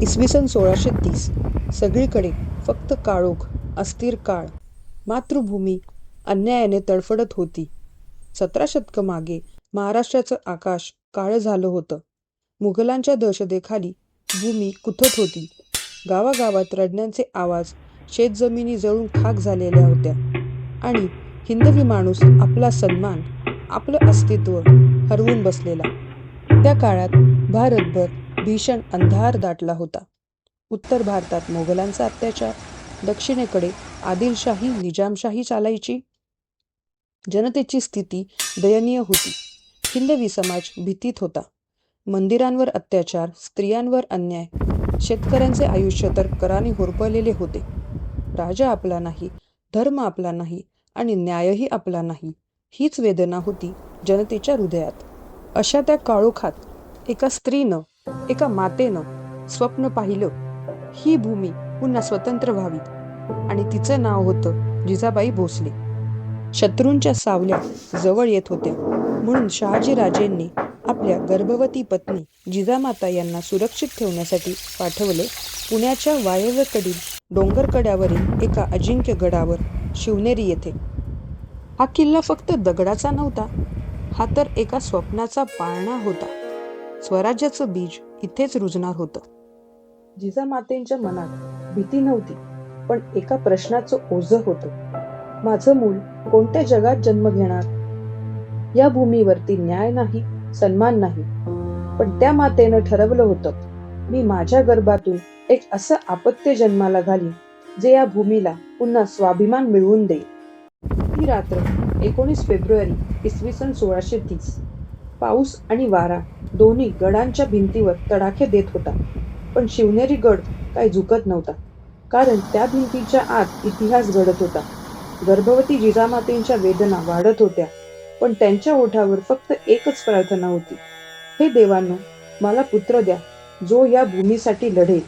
इसवी सन सोळाशे तीस. सगळीकडे फक्त काळोख अस्थिर काळ. मातृभूमी अन्यायाने तडफडत होती. सतरा शतक मागे महाराष्ट्राचं आकाश काळं झालं होतं. मुघलांच्या दहशतेखाली भूमी कुथत होती. गावागावात रडण्यांचे आवाज शेतजमिनी जळून खाक झालेल्या होत्या. आणि हिंदवी माणूस आपला सन्मान आपलं अस्तित्व हरवून बसलेला. त्या काळात भारतभर भीषण अंधार दाटला होता. उत्तर भारतात मोगलांचा अत्याचार दक्षिणेकडे आदिलशाही निजामशाही चालायची. जनतेची स्थिती दयनीय होती. हिंदवी समाज भीतीत होता. मंदिरांवर अत्याचार स्त्रियांवर अन्याय शेतकऱ्यांचे आयुष्य तर कराने होरपळलेले होते. राजा आपला नाही धर्म आपला नाही आणि न्यायही आपला नाही हीच वेदना होती जनतेच्या हृदयात. अशा त्या काळोखात एका स्त्रीनं एका मातेनं स्वप्न पाहिलं. ही भूमी पुन्हा स्वतंत्र व्हावी. आणि तिचं नाव होतं जिजाबाई भोसले. शत्रूंच्या सावल्या जवळ येत होत्या. म्हणून शहाजी राजेंनी आपल्या गर्भवती पत्नी जिजामाता यांना सुरक्षित ठेवण्यासाठी पाठवले. पुण्याच्या वायव्यकडील डोंगरकड्यावरील एका अजिंक्य गडावर शिवनेरी येथे. हा किल्ला फक्त दगडाचा नव्हता. हा तर एका स्वप्नाचा पाळणा होता. स्वराज्याचं बीज इथेच रुजणार होतं. जिजामातेंच्या मनात भीती नव्हती पण एका प्रश्नाचं ओझं होतं. माझं मूल कोणत्या जगात जन्म घेणार? या भूमीवरती न्याय नाही सन्मान नाही. पण त्या मातेनं ठरवलं होतं मी माझ्या गर्भातून एक असं आपत्य जन्माला घालीन जे या भूमीला पुन्हा स्वाभिमान मिळवून देईल. ही रात्र एकोणीस फेब्रुवारी इसवी सन सोळाशे तीस. पाऊस आणि वारा दोन्ही गडांच्या भिंतीवर तडाखे देत होता. पण शिवनेरी गड काही झुकत नव्हता कारण त्या भिंतीच्या आत इतिहास घडत होता. गर्भवती जिजामातेंच्या वेदना वाढत होत्या पण त्यांच्या ओठावर फक्त एकच प्रार्थना होती. हे देवांनो मला पुत्र द्या जो या भूमीसाठी लढेल.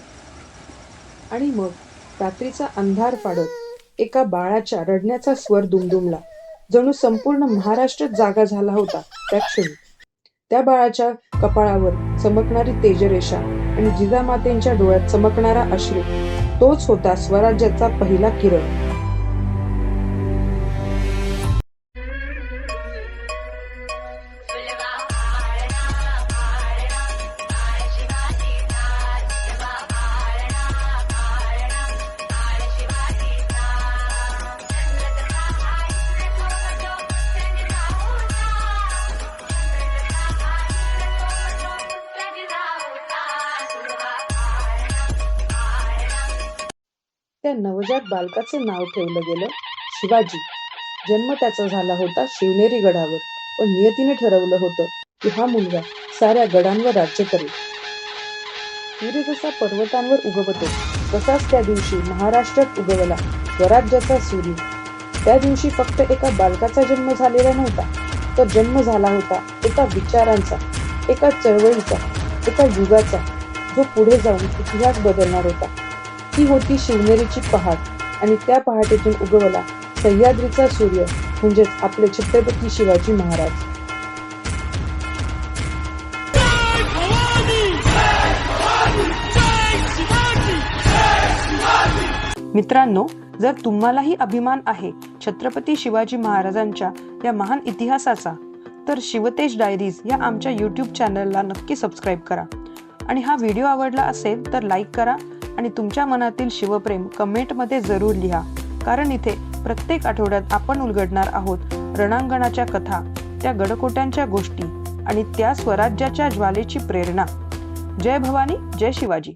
आणि मग रात्रीचा अंधार फाडत एका बाळाच्या रडण्याचा स्वर दुमदुमला. जणू संपूर्ण महाराष्ट्र जागा झाला होता त्या क्षणी. त्या बाळाच्या कपाळावर चमकणारी तेजरेषा आणि जिजामातेंच्या डोळ्यात चमकणारा अश्रू तोच होता स्वराज्याचा पहिला किरण. त्या नवजात बालकाचं नाव ठेवलं गेलं शिवाजी. जन्म त्याचा झाला होता शिवनेरी गडावर. पण नियतीने ठरवलं होतं की हा मुलगा साऱ्या गडांवर राज्य करेल. सूर्य जसा पर्वतांवर उगवतो तसाच त्या दिवशी महाराष्ट्रात उगवला स्वराज्याचा सूर्य. त्या दिवशी फक्त एका बालकाचा जन्म झालेला नव्हता तर जन्म झाला होता एका विचारांचा एका चळवळीचा एका युगाचा जो पुढे जाऊन इतिहास बदलणार होता. ती होती शिवनेरीची पहाट. आणि त्या पहाटेतून उगवला सह्याद्रीचा सूर्य म्हणजेच आपले छत्रपती शिवाजी महाराज. मित्रांनो जर तुम्हालाही अभिमान आहे छत्रपती शिवाजी महाराजांच्या या महान इतिहासाचा तर शिवतेज डायरीज या आमच्या यूट्यूब चॅनलला नक्की सबस्क्राईब करा. आणि हा व्हिडिओ आवडला असेल तर लाईक करा आणि तुमच्या मनातील शिवप्रेम कमेंटमध्ये जरूर लिहा. कारण इथे प्रत्येक आठवड्यात आपण उलगडणार आहोत रणांगणाच्या कथा त्या गडकोट्यांच्या गोष्टी आणि त्या स्वराज्याच्या ज्वालेची प्रेरणा. जय भवानी जय शिवाजी.